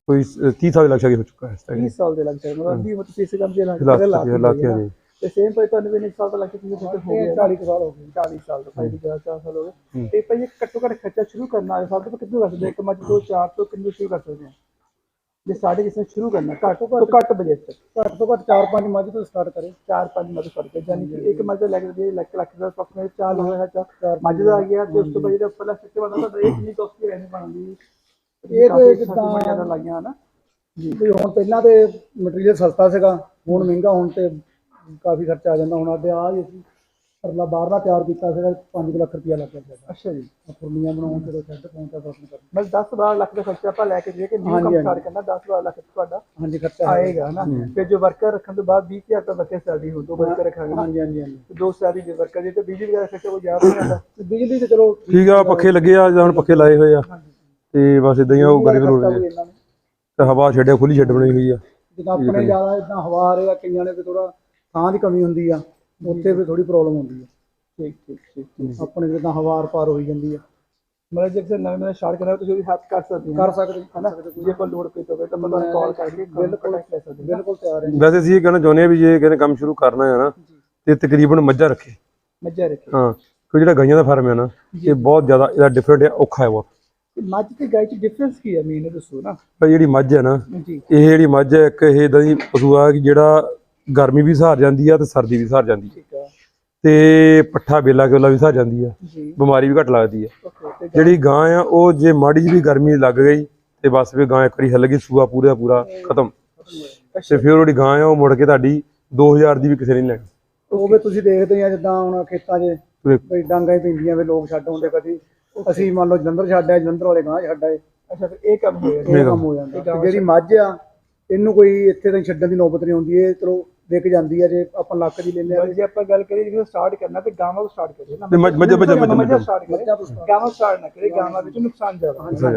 D: ਕੋਈ 30 ਸਾਲ ਲੱਗ ਸ਼ਕੇ ਹੋ ਚੁੱਕਾ ਹੈ ਇਸ ਟਾਈਮ
A: 30 ਸਾਲ ਦੇ ਲੱਗ ਜਾਏ ਮਤਲਬ ਦੀ ਮਤਲਬ ਇਸੇ ਕੰਮ ਦੇ ਲੱਗ
D: ਲੱਖ
A: ਲੱਗ
D: ਲੱਖ ਨਹੀਂ
A: ਤੇ ਸੇਮ ਭਾਈ ਤੁਹਾਨੂੰ ਵੀ ਇੰਨੇ ਸਾਲ ਤਾਂ ਲੱਗ ਚੁੱਕੇ ਹੋ ਗਏ 40 ਸਾਲ ਹੋ ਗਏ 40 ਸਾਲ ਤੋਂ ਭਾਈ ਦੀ 4 ਸਾਲ ਹੋ ਗਏ। ਤੇ ਭਾਈ ਇਹ ਘੱਟੋ ਘੱਟ ਖਰਚਾ ਸ਼ੁਰੂ ਕਰਨਾ ਹੈ ਸਭ ਤੋਂ ਕਿੰਨੇ ਹਾਂ? ਇੱਕ ਮੱਝ ਤੋਂ ਚਾਰ ਤੋਂ ਕਿੰਨੇ ਸ਼ੁਰੂ ਕਰ ਸਕਦੇ ਹਾਂ ਜੇ ਸਾਡੇ ਕਿਸੇ ਨੇ ਸ਼ੁਰੂ ਕਰਨਾ ਘੱਟ ਤੋਂ ਘੱਟ ਬਜਟ
C: ਘੱਟ ਤੋਂ ਘੱਟ 4-5 ਮੱਝ ਤੋਂ ਸਟਾਰਟ ਕਰੇ।
A: ਚਾਰ ਪੰਜ ਮੱਝ ਫੜ ਕੇ ਯਾਨੀ ਕਿ ਇੱਕ ਮੱਝ ਦਾ ਲੈ ਕੇ ਲੱਖ ਲੱਖ ਦਾ ਅਪਰੋਕਸੀਮੇਟ ਚਾਰ ਹੋਇਆ ਚਾਰ ਮੱਝ ਦਾ ਆ ਗਿਆ ਤੇ ਉਸ ਤੋਂ ਬਾਅਦ ਜਿਹੜਾ ਉੱਪਰਲਾ ਸਿੱਟੇ ਬੰਦਾ ਤਾਂ ਇਹ ਕਿੰਨੀ ਕਾਸਟ ਰਹਿਣੀ ਬਣਦੀ।
C: ਇਹ ਤੇ ਜਿੱਦਾਂ-
A: ਜ਼ਿਆਦਾ ਲਾਈਆਂ ਹਨਾ।
C: ਵੀ ਹੁਣ ਪਹਿਲਾਂ ਤੇ ਮਟੀਰੀਅਲ ਸਸਤਾ ਸੀਗਾ ਹੁਣ ਮਹਿੰਗਾ ਹੋਣ ਤੇ ਕਾਫੀ ਖਰਚਾ ਆ ਜਾਂਦਾ ਹੁਣ ਆਦੇ ਆ ਹੀ ਅਸੀਂ ਪਰਲਾ ਬਾਹਰਲਾ ਤਿਆਰ ਕੀਤਾ ਸੀਗਾ 5 ਲੱਖ ਰੁਪਇਆ ਲੱਗ ਗਿਆ
A: ਅੱਛਾ ਜੀ।
C: ਫੁਰਨੀਆਂ ਬਣਾਉਣ ਤੇ ਸ਼ੈੱਡ ਪਹੁੰਚਾ ਤਾਂ ਕਰਨ
A: ਮੈਂ 10 12 ਲੱਖ ਦਾ ਖਰਚਾ ਆਪਾਂ ਲੈ ਕੇ ਜੇ ਕਿ ਨਿਊ ਕੰਮ। ਸਟਾਰਟ ਕਰਨਾ 10 12 ਲੱਖ ਤੁਹਾਡਾ
C: ਹਾਂਜੀ ਖਰਚਾ
A: ਆਏਗਾ ਨਾ ਫਿਰ ਜੋ ਵਰਕਰ ਰੱਖਣ ਤੋਂ ਬਾਅਦ 20000 ਰੁਪਏ ਵਰਕਰ ਸੈਲਰੀ ਹੋ ਦੋ ਵਰਕਰ ਰੱਖਾਂਗੇ
C: ਹਾਂਜੀ ਹਾਂਜੀ ਹਾਂਜੀ।
A: ਤੇ ਦੋ ਸੈਲਰੀ ਦੇ ਵਰਕਰ ਜੇ ਤੇ ਬਿਜਲੀ ਵਗੈਰਾ ਖਰਚਾ ਕੋਈ ਜ਼ਿਆਦਾ ਨਹੀਂ ਆਉਂਦਾ।
C: ਤੇ ਬਿਜਲੀ ਤੇ ਚਲੋ
D: ਠੀਕ ਆ ਪੱਖੇ ਲੱਗੇ ਆ ਜਾਂ ਹੁਣ ਪੱਖੇ ਲਾਏ ਹੋਏ ਆ। ਤੇ ਬਸ ਇਦਾਂ ਹੀ ਉਹ ਗਰੀਬ ਲੋਕ। ਤੇ। ਹਵਾ ਛੱਡਿਆ ਖੁੱਲੀ ਛੱਡ ਬਣੀ ਹੋਈ ਆ।
C: ਜਿੱਦਾਂ ਆਪਣੇ ਜ਼ਿਆਦਾ ਇਦਾਂ ਹਵਾ ਆ ਰਿਹਾ ਕਈਆਂ ਨੇ ਵੀ ਥੋੜਾ ਥਾਂ ਦੀ ਕਮੀ ਹੁੰਦੀ ਆ ਉੱਥੇ ਵੀ ਥੋੜੀ ਪ੍ਰੋਬਲਮ ਹੁੰਦੀ ਆ।
A: ਠੀਕ ਠੀਕ ਠੀਕ ਠੀਕ।
C: ਆਪਣੇ ਜਿੱਦਾਂ ਹਵਾ ਆਰ ਪਾਰ ਹੋਈ ਜਾਂਦੀ ਆ।
A: ਮਤਲਬ ਜੇ ਕਿਸੇ ਨਵੇਂ ਨਵੇਂ ਸਟਾਰਟ ਕਰਨਾ ਤੁਸੀਂ ਉਹਦੀ ਹੈਲਪ ਕਰ ਸਕਦੇ ਹੋ।
C: ਕਰ ਸਕਦੇ
A: ਹਨਾ? ਜੇ ਕੋਈ ਲੋੜ ਪਈ ਹੋਵੇ ਤਾਂ ਮੈਂ ਤੁਹਾਨੂੰ ਕਾਲ ਕਰਕੇ ਬਿਲਕੁਲ ਲੈ ਸਕਦੇ ਹਾਂ।
C: ਬਿਲਕੁਲ ਤਿਆਰ ਹੈ।
D: ਵੈਸੇ ਅਸੀਂ ਇਹ ਕਹਿਣਾ ਚਾਹੁੰਦੇ ਆ ਵੀ ਜੇ ਕਹਿੰਦੇ ਕੰਮ ਸ਼ੁਰੂ ਕਰਨਾ ਹੈ ਨਾ ਤੇ ਤਕਰੀਬਨ ਮੱਝਾਂ ਰੱਖੇ।
A: ਮੱਝਾਂ ਰੱਖੇ।
D: ਹਾਂ ਕਿਉਂਕਿ ਜਿਹੜਾ ਗਾਈਆਂ ਦਾ ਫਾਰਮ ਹੈ ਨਾ ਇਹ ਬਹੁਤ ਜ਼ਿਆਦਾ ਇਹਦਾ ਡਿਫਰੈਂਟ ਹੈ ਔਖਾ ਹੈ ਬਹੁਤ।
A: ਤੇ ਮੱਝ ਤੇ ਗਾਈ ਚ ਡਿਫਰੈਂਸ ਕੀ ਹੈ? ਮੈਨੂੰ ਦੱਸੋ ਨਾ।
D: ਪਰ ਜਿਹੜੀ ਮੱਝ ਹੈ ਨਾ
A: ਜੀ।
D: ਇਹ ਜਿਹੜੀ ਮੱਝ ਹੈ ਇੱਕ ਇਹ ਇਦਾਂ ਦੀ ਪਸ਼ੂ ਆ ਕਿ ਜਿਹੜਾ ਗਰਮੀ ਵੀ ਸਹਾਰ ਜਾਂਦੀ ਆ ਤੇ ਸਰਦੀ ਵੀ ਸਹਾਰ ਜਾਂਦੀ ਆ।
A: ਠੀਕ ਆ।
D: ਤੇ ਪੱਠਾ ਬੇਲਾ ਕੋਲਾ ਵੀ ਸਹਾਰ ਜਾਂਦੀ ਆ।
A: ਜੀ।
D: ਬਿਮਾਰੀ ਵੀ ਘੱਟ ਲੱਗਦੀ ਆ।
A: ਓਕੇ ਤੇ
D: ਜਿਹੜੀ ਗਾਂ ਆ ਉਹ ਜੇ ਮਾੜੀ ਜਿਹੀ ਵੀ ਗਰਮੀ ਲੱਗ ਗਈ ਤੇ ਬਸ ਫਿਰ ਗਾਂ ਇੱਕ ਵਾਰੀ ਹਿੱਲ ਗਈ ਸੂਆ ਪੂਰਾ ਪੂਰਾ ਖਤਮ। ਤੇ ਫਿਰ ਉਹਦੀ ਗਾਂ ਆ ਉਹ ਮੁੜ ਕੇ ਤੁਹਾਡੀ 2000 ਦੀ ਵੀ ਕਿਸੇ ਨੇ ਨਹੀਂ ਲੈਣੀ।
C: ਉਹ ਵੀ ਤੁਸੀਂ ਦੇਖਦੇ ਆ ਜਿੱਦਾਂ ਹੁਣ ਖੇਤਾਂ 'ਚ ਬਈ ਡਾਂਗਾਂ ਹੀ ਪੈਂਦੀਆਂ ਵੀ ਲੋਕ ਛੱਡ ਆਉਂਦੇ ਕਦੀ। ਅਸੀਂ ਮੰਨ ਲਓ ਜਲੰਧਰ ਛੱਡ ਆਏ ਜਲੰਧਰ ਵਾਲੇ ਗਾਂ ਛੱਡ ਆਏ।
A: ਅੱਛਾ ਫਿਰ ਇਹ ਕੰਮ ਹੋਇਆ
C: ਇਹ ਕੰਮ ਹੋ ਜਾਂਦਾ। ਤੇ ਜਿਹੜੀ ਮੱਝ ਆ ਇਹਨੂੰ ਕੋਈ ਇੱਥੇ ਤਾਂ ਛੱਡਣ ਦੀ ਨੌਬਤ ਨਹੀਂ ਆਉਂਦੀ ਇਹ ਚਲੋ ਵਿਕ ਜਾਂਦੀ ਆ ਜੇ ਆਪਾਂ ਲੱਖ ਦੀ ਲੈਂਦੇ ਆ
A: ਜੇ ਆਪਾਂ ਗੱਲ ਕਰੀਏ ਜੇ ਸਟਾਰਟ ਕਰਨਾ ਤੇ ਗਾਵਾਂ ਤੋਂ ਸਟਾਰਟ ਕਰੀਏ ਨਾ।
D: ਮੱਝ- ਮੱਝ- ਮੱਝ-।
A: ਸਟਾਰਟ ਕਰੀਏ। ਗਾਵਾਂ ਸਟਾਰਟ ਨਾ ਕਰੀਏ ਗਾਵਾਂ ਵਿੱਚ ਨੁਕਸਾਨ ਜ਼ਿਆਦਾ।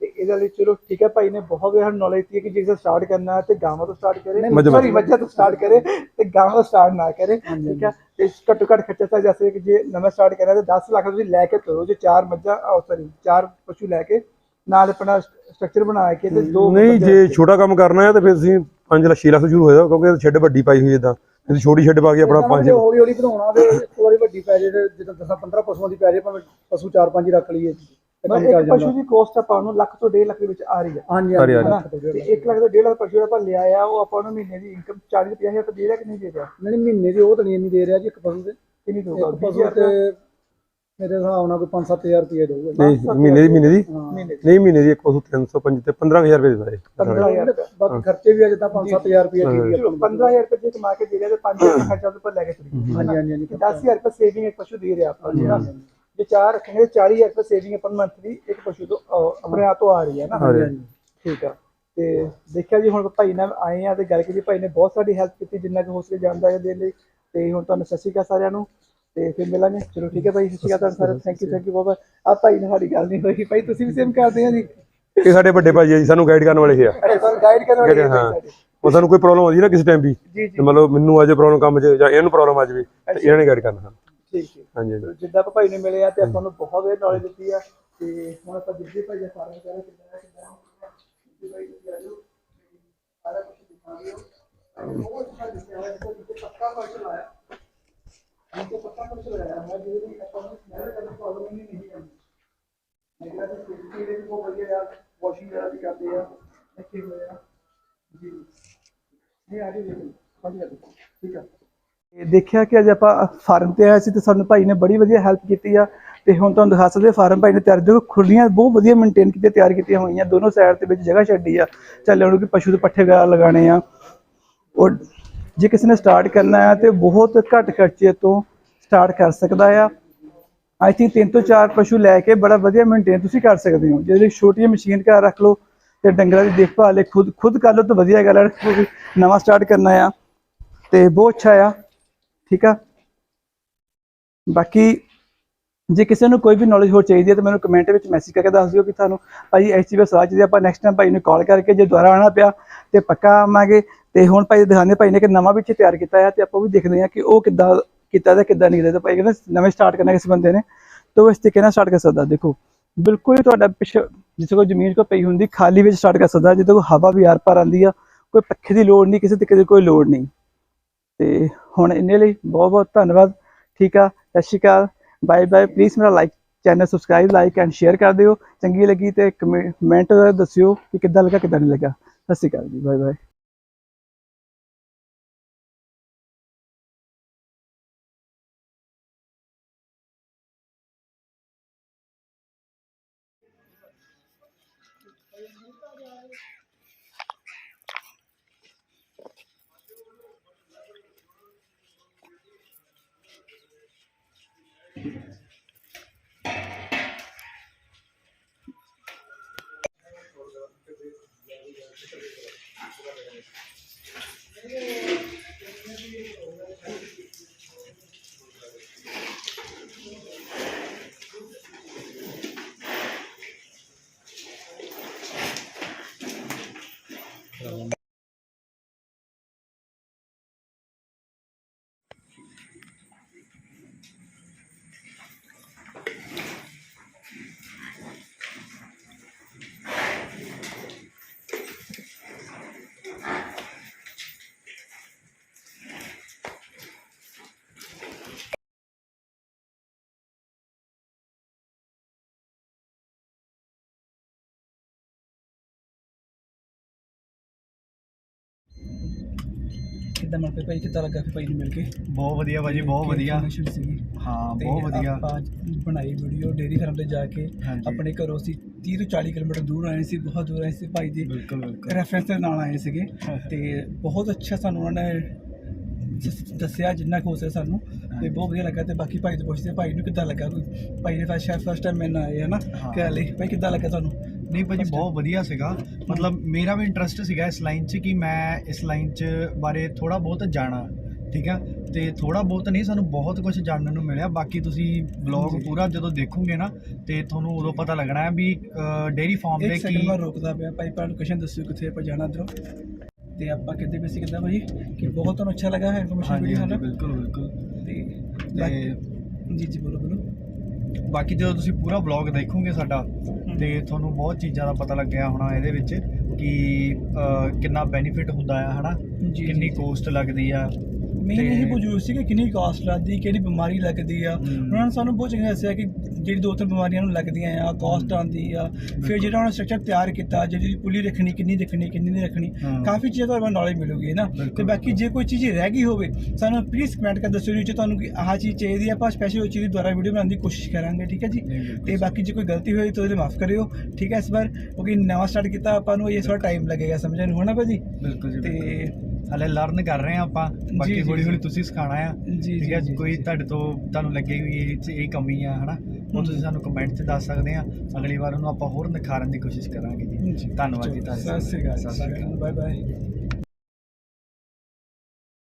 A: ਤੇ ਇਹਦੇ ਲਈ ਚਲੋ ਠੀਕ ਹੈ ਭਾਈ ਨੇ ਬਹੁਤ ਜ਼ਿਆਦਾ ਨੌਲੇਜ ਦਿੱਤੀ ਹੈ ਕਿ ਜੇ ਸਟਾਰਟ ਕਰਨਾ ਹੈ ਤੇ ਗਾਵਾਂ ਤੋਂ ਸਟਾਰਟ ਕਰੇ।
D: ਮੱਝ-
A: ਸੌਰੀ ਮੱਝਾਂ ਤੋਂ ਸਟਾਰਟ ਕਰੇ ਤੇ ਗਾਵਾਂ ਤੋਂ ਸਟਾਰਟ ਨਾ ਕਰੇ ਠੀਕ ਹੈ? ਤੇ ਘੱਟੋ ਘੱਟ ਖਰਚਾ ਤਾਂ ਜੈਸੇ ਕਿ ਜੇ ਨਵਾਂ ਸਟਾਰਟ ਕਰਨਾ ਤੇ 10 ਲੱਖ ਤੁਸੀਂ ਲੈ ਕੇ ਤੁਰੋ ਜੇ ਚਾਰ ਮੱਝਾਂ ਸੌਰੀ ਚਾਰ ਪਸ਼ੂ ਲੈ ਕੇ ਨਾਲ ਆਪਣਾ ਸਟਰਕਚਰ ਬਣਾ ਕੇ ਤੇ ਦੋ
D: ਨਹੀਂ ਜੇ ਛੋਟਾ ਕੰਮ ਕਰਨਾ ਹੈ ਤਾਂ ਫਿਰ ਤੁਸੀਂ 5 ਲੱਖ 6 ਲੱਖ ਤੋਂ ਸ਼ੁਰੂ ਹੋਏਗਾ ਕਿਉਂਕਿ ਸ਼ੈੱਡ ਵੱਡੀ ਪਾਈ ਹੋਈ ਇਦਾਂ ਤੁਸੀਂ ਛੋਟੀ ਸ਼ੈੱਡ ਪਾ ਕੇ ਆਪਣਾ
C: ਆਪਾਂ
D: 5
C: ਜੇ ਹੌਲੀ ਹੌਲੀ ਵਧਾਉਣਾ ਤੇ ਇੱਕ ਵਾਰੀ ਵੱਡੀ ਪੈ ਜੇ ਤੇ ਜਿੱਦਾਂ 10 15 ਪਸ਼ੂਆਂ ਦੀ ਪੈ ਜੇ ਭਾਵੇਂ ਪਸ਼ੂ 4-5 ਹੀ ਰੱਖ ਲਈਏ।
A: ਇੱਕ ਪਸ਼ੂ
C: ਜਾਂਦਾ।
A: ਦੀ ਕੋਸਟ ਆਪਾਂ ਨੂੰ ਲੱਖ ਤੋਂ 1.5 ਲੱਖ ਦੇ ਵਿੱਚ ਆ ਰਹੀ ਹੈ
C: ਹਾਂਜੀ
D: ਹਾਂਜੀ,
C: ਹਾਂਜੀ।
A: ਹਨਾ? ਤੇ 1 ਲੱਖ ਤੋਂ 1.5 ਲੱਖ ਪਸ਼ੂ ਆਪਾਂ ਲਿਆ ਆ ਉਹ ਆਪਾਂ ਨੂੰ ਮਹੀਨੇ ਦੀ ਇਨਕਮ 40 ਤੋਂ 50000 ਰੁਪਏ ਦੇ ਰਿਹਾ ਕਿ ਨਹੀਂ ਦੇ ਰਿਹਾ?
C: ਨਹੀਂ ਮਹੀਨੇ ਦੀ ਉਹ ਤਾਂ ਨਹੀਂ ਇੰਨੀ ਦੇ ਰਿਹਾ ਜੀ ਇੱਕ ਪਸ਼ੂ ਦੇ
A: ਕਿੰਨੀ ਦਊਗਾ?
C: ਪਸ਼ੂ ਤੇ ਮੇਰੇ ਹਿਸਾਬ ਨਾਲ ਕੋਈ 5-7000 ਰੁਪਏ ਦਊਗਾ
D: ਨਹੀਂ ਮਹੀਨੇ ਦੀ ਮਹੀਨੇ ਦੀ?
A: ਮਹੀਨੇ
D: ਨਹੀਂ ਮਹੀਨੇ ਦੀ 100 305 ਤੇ 15000 ਰੁਪਏ ਦਿੰਦਾ ਹੈ
A: 15000 ਰੁਪਏ।
C: ਬਾਕੀ ਖਰਚੇ ਵੀ ਆ ਜਿੱਦਾਂ 5-7000 ਰੁਪਏ ਠੀਕ ਹੀ ਆ
A: ਚਲੋ 15000 ਰੁਪਏ ਜੇ ਕਮਾ ਕੇ ਦੇ ਰਿਹਾ ਤੇ 5000 ਰੁਪਏ ਖਰਚਾ ਉਹਦੇ ਉੱਪਰ ਲੈ ਕੇ ਚਲੀ
C: ਹਾਂਜੀ। ਹਾਂਜੀ ਹਾਂਜੀ
A: 10000 ਰੁਪਏ ਸੇਵਿੰਗ ਇੱਕ ਪਸ਼ੂ ਦੇ ਰਿਹਾ ਆਪਾਂ ਜੀ ਚਾਰ ਰੱਖਾਂਗੇ 40000 ਰੁਪਏ ਸੇਵਿੰਗ ਆਪਾਂ ਮੰਥਲੀ ਇੱਕ ਪਸ਼ੂ ਤੋਂ ਆਪਣੇ ਆਪ ਤੋਂ ਆ ਰਹੀ ਹੈ ਨਾ।
D: ਹਾਂਜੀ, ਹਾਂਜੀ।
A: ਠੀਕ ਆ। ਤੇ ਦੇਖਿਆ ਜੀ ਹੁਣ ਭਾਈ ਨਾਲ ਆਏ ਆ ਤੇ ਗੱਲ ਕੀਤੀ ਭਾਈ ਨੇ ਬਹੁਤ ਸਾਡੀ ਹੈਲਪ ਕੀਤੀ ਜਿੰਨਾ ਕਿ ਹੋ ਸਕੇ ਜਾਣਦਾ ਹੈ ਦੇ ਲਈ। ਤੇ ਹੁਣ ਤੁਹਾਨੂੰ ਸਤਿ ਸ਼੍ਰੀ ਅਕਾਲ ਸਾਰਿਆਂ ਨੂੰ। ਤੇ ਫਿਰ ਮਿਲਾਂਗੇ। ਚਲੋ ਠੀਕ ਹੈ ਭਾਈ ਸਤਿ ਸ਼੍ਰੀ ਅਕਾਲ ਤੁਹਾਨੂੰ ਸਾਰਿਆਂ ਥੈਂਕ ਯੂ ਥੈਂਕ ਯੂ ਬਹੁਤ ਆ ਭਾਈ ਨਾਲ ਸਾਡੀ ਗੱਲ ਨਹੀਂ ਹੋਈ। ਭਾਈ ਤੁਸੀਂ ਵੀ ਸੇਮ ਕਰਦੇ ਆ ਜੀ?
D: ਇਹ ਸਾਡੇ ਵੱਡੇ ਭਾਈ ਆ ਜੀ ਸਾਨੂੰ ਗਾਈਡ ਕਰਨ ਵਾਲੇ ਆ।
A: ਅੱਛਾ ਤੁਹਾਨੂੰ ਗਾਈਡ ਕਰਨ ਵਾਲੇ
D: ਹਾਂ। ਉਹ ਸਾਨੂੰ ਕੋਈ ਪ੍ਰੋਬਲਮ ਆਉਂਦੀ ਨਾ ਕਿਸੇ ਟਾਈਮ ਵੀ। ਮਤਲਬ ਮੈਨੂੰ ਅੱਜ ਪ੍ਰੋਬਲਮ ਕੰਮ 'ਚ ਜਾਂ ਇਹਨੂੰ ਪ੍ਰੋਬਲਮ ਆ ਜਾਵੇ ਇਹਨਾਂ ਨੇ ਗਾਈਡ ਕਰਨਾ। ਸਾਨੂੰ
A: ਠੀਕ ਠੀਕ।
D: ਹਾਂਜੀ
A: ਜਿੱਦਾਂ ਆਪਾਂ ਭਾਈ ਨੇ ਮਿਲੇ ਆ ਤੇ ਆਪਾਂ ਨੂੰ ਬਹੁਤ ਵਧੀਆ ਨੌਲੇਜ ਦਿੱਤੀ ਆ। ਤੇ ਹੁਣ ਆਪਾਂ ਜਿੱਦੇ ਭਾਈ ਦਾ ਫਾਰਮ ਕਰਾਂ ਜਿੱਦੇ ਭਾਈ ਤੁਸੀਂ ਆ ਜਾਓ। ਸਾਰਾ ਕੁਝ ਦਿਖਾ ਦਿਓ। ਉਹ ਹੈ ਜਿੱਥੇ ਪੱਕਾ ਫਰਸ਼ ਲਾਇਆ ਜਿੱਥੇ ਪੱਕਾ ਫਰਸ਼ ਜਿਹਦੇ ਲਈ ਆਪਾਂ ਨੂੰ ਸਮੈਲ ਕਰਨ ਪ੍ਰੋਬਲਮ ਹੀ ਨਹੀਂ ਕਰਨੀ ਮੇਰਾ ਤਾਂ ਸੇਫਟੀ ਦੇ ਬਹੁਤ ਵਧੀਆ ਆ ਵਾਸ਼ਿੰਗ ਵਗੈਰਾ ਵੀ ਕਰਦੇ ਆ ਇੱਥੇ ਹੋਇਆ ਜੀ ਨਹੀਂ ਆ ਜੀ ਵਧੀਆ ਠੀਕ ਆ ਦੇਖਿਆ ਕਿ ਅੱਜ ਆਪਾਂ ਫਾਰਮ ਤੇ ਆਏ ਸੀ ਤੇ ਸਾਨੂੰ ਭਾਈ ਨੇ ਬੜੀ ਵਧੀਆ ਹੈਲਪ ਕੀਤੀ ਆ ਤੇ ਹੁਣ ਤੁਹਾਨੂੰ ਦਿਖਾ ਸਕਦੇ ਫਾਰਮ। ਭਾਈ ਨੇ ਤਿਆਰ ਜੋ ਖੁਰਲੀਆਂ ਬਹੁਤ ਵਧੀਆ ਮੇਨਟੇਨ ਕੀਤੇ ਤਿਆਰ ਕੀਤੀਆਂ ਹੋਈਆਂ। ਦੋਨੋਂ ਸਾਈਡ ਦੇ ਵਿੱਚ ਜਗ੍ਹਾ ਛੱਡੀ ਆ। ਚੱਲੇ ਉਹਨੂੰ ਕਿ ਪਸ਼ੂ ਦੇ ਪੱਠੇ ਵਗੈਰਾ ਲਗਾਣੇ ਆ। ਔਰ ਜੇ ਕਿਸੇ ਨੇ ਸਟਾਰਟ ਕਰਨਾ ਹੈ ਤੇ ਬਹੁਤ ਘੱਟ ਖਰਚੇ ਤੋਂ ਸਟਾਰਟ ਕਰ ਸਕਦਾ ਆ। ਆਈ ਥਿੰਕ ਤਿੰਨ ਤੋਂ ਚਾਰ ਪਸ਼ੂ ਲੈ ਕੇ ਬੜਾ ਵਧੀਆ ਮੇਨਟੇਨ ਤੁਸੀਂ ਕਰ ਸਕਦੇ ਹੋ। ਜੇ ਛੋਟੀ ਮਸ਼ੀਨ ਘਰ ਰੱਖ ਲਓ ਤੇ ਡੰਗਰਾਂ ਦੀ ਦੇਖਭਾਲ ਲਈ ਖੁਦ ਖੁਦ ਕਰ ਲਓ ਤਾਂ ਵਧੀਆ ਗੱਲ ਹੈ ਨਵਾਂ ਸਟਾਰਟ ਕਰਨਾ ਆ ਤੇ ਬਹੁਤ ਅੱਛਾ ਆ। ਠੀਕ ਆ? ਬਾਕੀ ਜੇ ਕਿਸੇ ਨੂੰ ਕੋਈ ਵੀ ਨੌਲੇਜ ਹੋਰ ਚਾਹੀਦੀ ਹੈ ਤਾਂ ਮੈਨੂੰ ਕਮੈਂਟ ਵਿੱਚ ਮੈਸੇਜ ਕਰਕੇ ਦੱਸ ਦਿਓ ਕਿ ਤੁਹਾਨੂੰ ਭਾਈ ਇਸ ਚੀਜ਼ ਦਾ ਸਵਾਲ ਚਾਹੀਦਾ ਆਪਾਂ ਨੈਕਸਟ ਟਾਈਮ ਭਾਈ ਨੂੰ ਕਾਲ ਕਰਕੇ ਜੇ ਦੁਬਾਰਾ ਆਉਣਾ ਪਿਆ ਤੇ ਪੱਕਾ ਆਵਾਂਗੇ। ਤੇ ਹੁਣ ਭਾਈ ਦਿਖਾਉਂਦੇ ਭਾਈ ਨੇ ਕਿ ਨਵਾਂ ਵਿੱਚ ਤਿਆਰ ਕੀਤਾ ਹੈ ਤੇ ਆਪਾਂ ਵੀ ਦੇਖਦੇ ਹਾਂ ਕਿ ਉਹ ਕਿੱਦਾਂ ਕੀਤਾ ਤੇ ਕਿੱਦਾਂ ਨਹੀਂ ਕੀਤਾ ਤੇ ਭਾਈ ਕਹਿੰਦਾ ਨਵੇਂ ਸਟਾਰਟ ਕਰਨਾ ਕਿਸੇ ਬੰਦੇ ਨੇ, ਤਾਂ ਉਹ ਇਸ ਤਰੀਕੇ ਨਾਲ ਸਟਾਰਟ ਕਰ ਸਕਦਾ, ਦੇਖੋ। ਬਿਲਕੁਲ ਹੀ ਤੁਹਾਡਾ ਪਿੱਛੇ ਜਿੱਥੇ ਕੋਈ ਜ਼ਮੀਨ ਕੋ ਪਈ ਹੁੰਦੀ, ਖਾਲੀ ਵਿੱਚ ਸਟਾਰਟ ਕਰ ਸਕਦਾ ਜਿੱਥੇ ਕੋਈ ਹਵਾ ਵੀ ਆਰ ਪਾਰ ਆਉਂਦੀ ਆ, ਕੋਈ ਪੱਖੇ ਦੀ ਲੋੜ ਨਹੀਂ, ਕਿਸੇ ਤਰੀਕੇ ਦੀ ਕੋਈ ਲੋੜ ਨਹੀਂ। ਤੇ ਹੁਣ ਇੰਨੇ ਲਈ ਬਹੁਤ ਬਹੁਤ ਧੰਨਵਾਦ, ਠੀਕ ਆ, ਸਤਿ ਸ਼੍ਰੀ ਅਕਾਲ ਬਾਏ ਬਾਏ ਪਲੀਜ਼ ਮੇਰਾ like channel subscribe like and share ਕਰ ਦਿਓ, ਚੰਗੀ ਲੱਗੀ ਤੇ ਕਮੈਂਟ ਦੱਸਿਓ ਕਿ ਕਿੱਦਾਂ ਲੱਗਾ, ਕਿੱਦਾਂ ਨਹੀਂ ਲੱਗਾ। ਸਤਿ ਸ਼੍ਰੀ ਅਕਾਲ ਜੀ ਬਾਏ ਬਾਏ Amen. ਕਿੱਦਾਂ ਮਨਪ੍ਰੀਤ ਭਾਈ ਕਿੱਦਾਂ ਲੱਗਾ ਫਿਰ ਭਾਈ ਨੂੰ ਮਿਲ ਕੇ?
B: ਬਹੁਤ ਵਧੀਆ ਭਾਜੀ ਬਹੁਤ ਵਧੀਆ।
A: ਸੀਗੀ?
B: ਹਾਂ
A: ਤੇ
B: ਬਹੁਤ ਵਧੀਆ।
A: ਆਪਾਂ ਬਣਾਈ ਵੀਡੀਓ ਡੇਰੀ ਫਾਰਮ ਤੇ ਜਾ ਕੇ
B: ਹਾਂਜੀ।
A: ਆਪਣੇ ਘਰੋਂ ਸੀ 30 ਤੋਂ 40 ਕਿਲੋਮੀਟਰ ਦੂਰ ਆਏ ਸੀ ਬਹੁਤ ਦੂਰ ਆਏ ਸੀ ਭਾਈ ਦੀ।
B: ਬਿਲਕੁਲ ਬਿਲਕੁਲ।
A: ਰੈਫਰੈਂਸ ਦੇ ਨਾਲ ਆਏ ਸੀਗੇ। (laughs) ਤੇ ਬਹੁਤ ਅੱਛਾ ਸਾਨੂੰ ਉਹਨਾਂ ਨੇ ਦੱਸ- ਦੱਸਿਆ ਜਿੰਨਾ ਕੁ ਹੋ ਸਾਨੂੰ। ਤੇ ਬਹੁਤ ਵਧੀਆ ਲੱਗਾ ਤੇ ਬਾਕੀ ਭਾਈ ਤੋਂ ਪੁੱਛਦੇ ਆ, ਭਾਈ ਨੂੰ ਕਿੱਦਾਂ ਲੱਗਾ? ਭਾਈ ਨੇ ਫਸਟ ਫਸਟ ਟਾਈਮ ਮੈਨਾਂ ਆਏ ਹੈ ਨਾ
B: ਹਾਂ।
A: ਕਿ ਭਾਈ ਕਿੱਦਾਂ ਲੱਗਾ ਤੁਹਾਨੂੰ?
B: ਨਹੀਂ ਭਾਜੀ ਬਹੁਤ ਵਧੀਆ ਸੀਗਾ। ਮਤਲਬ ਮੇਰਾ ਵੀ ਇੰਟਰਸਟ ਸੀਗਾ ਇਸ ਲਾਈਨ 'ਚ ਕਿ ਮੈਂ ਇਸ ਲਾਈਨ 'ਚ ਬਾਰੇ ਥੋੜਾ ਬਹੁਤ ਜਾਣਾ ਠੀਕ ਆ ਤੇ ਥੋੜਾ ਬਹੁਤ ਨਹੀਂ ਸਾਨੂੰ ਬਹੁਤ ਕੁਝ ਜਾਣਨ ਨੂੰ ਮਿਲਿਆ। ਬਾਕੀ ਤੁਸੀਂ ਬਲੌਗ
A: ਜੀ।
B: ਪੂਰਾ ਜਦੋਂ ਦੇਖੋਗੇ ਨਾ ਤੇ ਤੁਹਾਨੂੰ ਉਦੋਂ ਪਤਾ ਲੱਗਣਾ ਹੈ ਵੀ ਡੇਰੀ ਫਾਰਮ ਦੇ ਕੀ
A: ਮੈਂ ਰੋਕਦਾ ਪਿਆ। ਭਾਈ ਪਰ ਲੋਕੇਸ਼ਨ ਦੱਸਿਓ ਕਿੱਥੇ ਆਪਾਂ ਜਾਣਾ ਇੱਧਰੋਂ? ਤੇ ਆਪਾਂ ਕਿੱਦਾਂ ਪਏ ਸੀ ਕਿੱਦਾਂ ਭਾਈ ਕਿ ਬਹੁਤ ਤੁਹਾਨੂੰ ਅੱਛਾ ਲੱਗਾ ਹੈ ਇਨਫੋਰਮੇਸ਼ਨ ਵੀਡੀਓ
B: ਬਿਲਕੁਲ ਬਿਲਕੁਲ।
A: ਤੇ ਜੀ ਜੀ ਬੋਲੋ ਬੋਲੋ।
B: ਬਾਕੀ ਜਦੋਂ ਤੁਸੀਂ ਪੂਰਾ ਵਲੌਗ ਦੇਖੋਗੇ ਸਾਡਾ ਤੇ ਤੁਹਾਨੂੰ ਬਹੁਤ ਚੀਜ਼ਾਂ ਦਾ ਪਤਾ ਲੱਗਿਆ ਹੋਣਾ ਇਹਦੇ ਵਿੱਚ ਕਿ ਕਿੰਨਾ ਬੈਨੀਫਿਟ ਹੁੰਦਾ ਆ ਹਨਾ ਕਿੰਨੀ। ਕੋਸਟ ਲੱਗਦੀ ਆ
A: ਮੇਨ
B: ਤੇ-
A: ਇਹ ਪੁੱਛ ਸੀ ਕਿ ਕਿੰਨੀ ਕਾਸਟ ਲੱਗਦੀ ਕਿਹੜੀ ਬਿਮਾਰੀ ਲੱਗਦੀ ਆ। ਉਹਨਾਂ ਨੇ ਸਾਨੂੰ ਬਹੁਤ ਚੰਗਾ ਦੱਸਿਆ ਕਿ ਜਿਹੜੀ ਦੋ ਤਿੰਨ ਬਿਮਾਰੀਆਂ ਨੂੰ ਲੱਗਦੀਆਂ ਆ ਕਾਸਟ ਆਉਂਦੀ ਆ ਫਿਰ ਜਿਹੜਾ ਉਹਨਾਂ ਸਟਰਕਚਰ ਤਿਆਰ ਕੀਤਾ ਜਿਹੜੀ ਪੁਲੀ ਰੱਖਣੀ ਕਿੰਨੀ ਰੱਖਣੀ ਕਿੰਨੀ ਨਹੀਂ ਰੱਖਣੀ। ਕਾਫੀ ਚੀਜ਼ਾਂ ਤੁਹਾਨੂੰ ਨੌਲੇਜ ਮਿਲੂਗੀ ਨਾ। ਤੇ ਬਾਕੀ ਜੇ ਕੋਈ ਚੀਜ਼ ਰਹਿ ਗਈ ਹੋਵੇ ਸਾਨੂੰ ਪਲੀਜ਼ ਕਮੈਂਟ ਕਰ ਦੱਸਿਓ ਜੀ ਤੁਹਾਨੂੰ ਕਿ ਆਹ ਚੀਜ਼ ਚਾਹੀਦੀ ਆ ਆਪਾਂ ਸਪੈਸ਼ਲ ਉਹ ਚੀਜ਼ ਦੀ ਦੁਬਾਰਾ ਵੀਡੀਓ ਬਣਾਉਣ ਦੀ ਕੋਸ਼ਿਸ਼ ਕਰਾਂਗੇ ਠੀਕ ਹੈ ਜੀ। ਤੇ ਬਾਕੀ ਜੇ ਕੋਈ ਗਲਤੀ ਹੋਈ ਤਾਂ ਉਹਦੇ ਮਾਫ ਕਰਿਓ ਠੀਕ ਹੈ ਇਸ ਵਾਰ ਕਿਉਂਕਿ ਨਵਾਂ ਸਟਾਰਟ ਕੀਤਾ ਆਪਾਂ ਨੂੰ ਇਹ ਥੋੜਾ ਟਾਈਮ ਲੱਗੇਗਾ ਸਮਝਣ ਨੂੰ ਹਨਾ ਭਾਜੀ
B: ਬਿਲਕੁਲ ਜੀ
A: ਤੇ।
B: ਹਲੇ ਲਰਨ ਕਰ ਰਹੇ ਆ ਆਪਾਂ ਬਾਕੀ ਹੌਲੀ ਹੌਲੀ। ਤੁਸੀਂ ਸਿਖਾਣਾ ਆ। ਠੀਕ ਹੈ ਕੋਈ। ਤੁਹਾਡੇ ਤੋਂ ਤੁਹਾਨੂੰ ਲੱਗੇ ਵੀ ਇਹ 'ਚ ਇਹ ਕਮੀ ਆ ਹਨਾ? ਉਹ ਤੁਸੀਂ ਸਾਨੂੰ ਕਮੈਂਟ 'ਚ ਦੱਸ ਸਕਦੇ ਆ। ਅਗਲੀ ਵਾਰ ਉਹਨੂੰ ਆਪਾਂ ਹੋਰ ਨਿਖਾਰਨ ਦੀ ਕੋਸ਼ਿਸ਼ ਕਰਾਂਗੇ
A: ਜੀ।
B: ਧੰਨਵਾਦ ਜੀ
A: ਸਤਿ ਸ਼੍ਰੀ ਅਕਾਲ
B: ਸਤਿ ਸ਼੍ਰੀ ਅਕਾਲ।
A: Bye bye